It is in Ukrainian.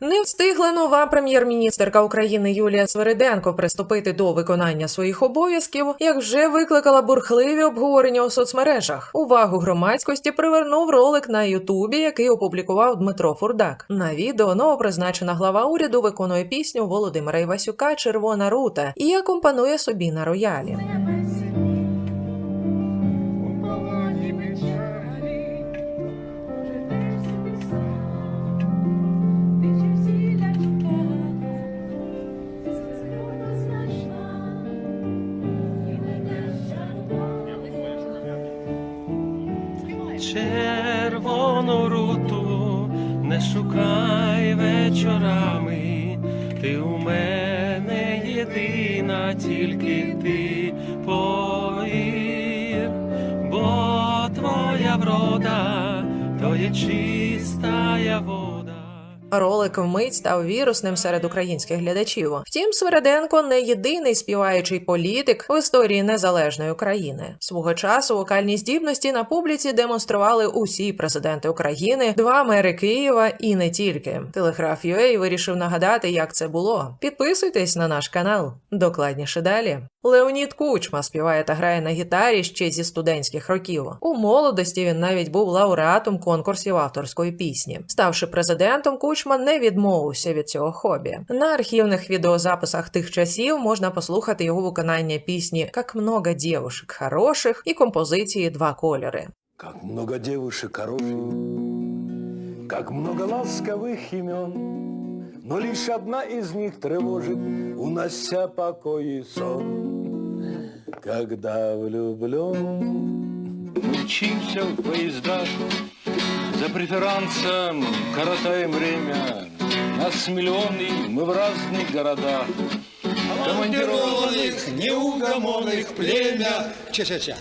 Не встигла нова прем'єр-міністерка України Юлія Свериденко приступити до виконання своїх обов'язків, як вже викликала бурхливі обговорення у соцмережах. Увагу громадськості привернув ролик на Ютубі, який опублікував Дмитро Фурдак. На відео новопризначена глава уряду виконує пісню Володимира Івасюка Червона рута і акомпанує собі на роялі. Червону руту. Не шукай вечорами, ти у мене єдина, тільки ти повір, бо твоя врода, то є чистая вода. Ролик вмить став вірусним серед українських глядачів. Втім, Свереденко не єдиний співаючий політик в історії незалежної України. Свого часу вокальні здібності на публіці демонстрували усі президенти України, два мери Києва і не тільки. Телеграф UA вирішив нагадати, як це було. Підписуйтесь на наш канал. Докладніше далі. Леонід Кучма співає та грає на гітарі ще зі студентських років. У молодості він навіть був лауреатом конкурсів авторської пісні. Ставши президентом, Кучма не відмовився від цього хобі. На архівних відеозаписах тих часів можна послухати його виконання пісні «Как много девушек хороших» і композиції Два кольори. Как много девушек хороших, как много ласковых имен, но лишь одна из них тревожит, унося покой и сон. Когда влюблен, Мчимся в поездах, за преферансом коротаем время. Нас миллионы, мы в разных городах. командированных, неугомонных племя. Ча-ча-ча.